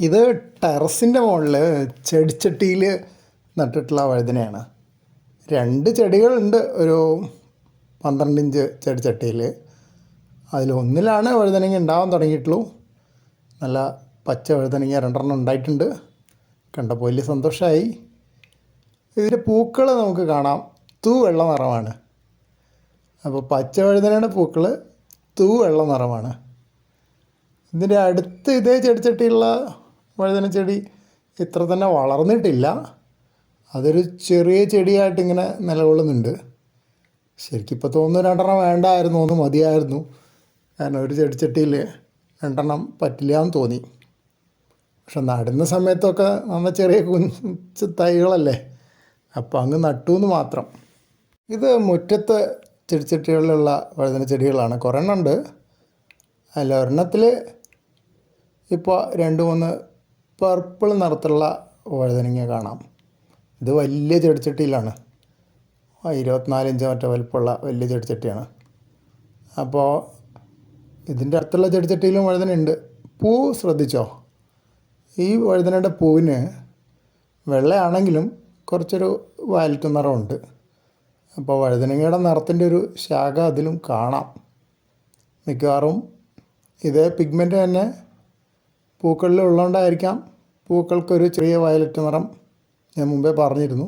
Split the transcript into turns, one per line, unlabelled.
ഇത് ടെറസിന്റെ മുകളിൽ ചെടിച്ചട്ടിയിൽ നട്ടിട്ടുള്ള വഴുതനയാണ്. രണ്ട് ചെടികളുണ്ട് ഒരു പന്ത്രണ്ട് ഇഞ്ച് ചെടിച്ചട്ടിയിൽ. അതിലൊന്നിലാണ് വഴുതനങ്ങ ഉണ്ടാവാൻ തുടങ്ങിയിട്ടുള്ളൂ. നല്ല പച്ച വഴുതനങ്ങ രണ്ടെണ്ണം ഉണ്ടായിട്ടുണ്ട്. കണ്ടപ്പോൾ വലിയ സന്തോഷമായി. ഇതിന്റെ പൂക്കൾ നമുക്ക് കാണാം. തൂ വെള്ള നിറമാണ്. അപ്പോൾ പച്ച വഴുതനയുടെ പൂക്കൾ തൂ വെള്ള നിറമാണ്. ഇതിന്റെ അടുത്ത് ഇതേ ചെടിച്ചട്ടിയുള്ള വഴുതന ചെടി ഇത്ര തന്നെ വളർന്നിട്ടില്ല. അതൊരു ചെറിയ ചെടിയായിട്ട് ഇങ്ങനെ നിലകൊള്ളുന്നുണ്ട്. ശരിക്കും ഇപ്പോൾ തോന്നുന്നു രണ്ടെണ്ണം വേണ്ടായിരുന്നു ഒന്ന് മതിയായിരുന്നു. കാരണം ഒരു ചെടിച്ചട്ടിയിൽ രണ്ടെണ്ണം പറ്റില്ല എന്ന് തോന്നി. പക്ഷെ നടുന്ന സമയത്തൊക്കെ നമ്മൾ ചെറിയ കുഞ്ഞു തൈകളല്ലേ? അപ്പോൾ അങ്ങ് നട്ടു എന്ന് മാത്രം. ഇത് മുറ്റത്ത് ചെടിച്ചട്ടികളിലുള്ള വഴുതന ചെടികളാണ്. കുറേ എണ്ണം ഉണ്ട്. അല്ല ഒരെണ്ണത്തിൽ ഇപ്പോൾ രണ്ട് മൂന്ന് പർപ്പിൾ നിറത്തുള്ള വഴുതനങ്ങ കാണാം. ഇത് വലിയ ചെടിച്ചട്ടിയിലാണ്. ഇരുപത്തിനാലിഞ്ച് മറ്റേ വലിപ്പമുള്ള വലിയ ചെടിച്ചട്ടിയാണ്. അപ്പോൾ ഇതിന്റെ അടുത്തുള്ള ചെടിച്ചട്ടിയിലും വഴുതന ഉണ്ട് പൂ ശ്രദ്ധിച്ചോ? ഈ വഴുതനയുടെ പൂവിന് വെള്ളയാണെങ്കിലും കുറച്ചൊരു വയലറ്റ് നിറമുണ്ട്. അപ്പോൾ വഴുതനങ്ങയുടെ നിറത്തിന്റെ ഒരു ശാഖ അതിലും കാണാം. മിക്കവാറും ഇതേ പിഗ്മെന്റ് തന്നെ പൂക്കളിൽ ഉള്ളതുകൊണ്ടായിരിക്കാം പൂക്കൾക്കൊരു ചെറിയ വയലറ്റ് നിറം ഞാൻ മുമ്പേ പറഞ്ഞിരുന്നു.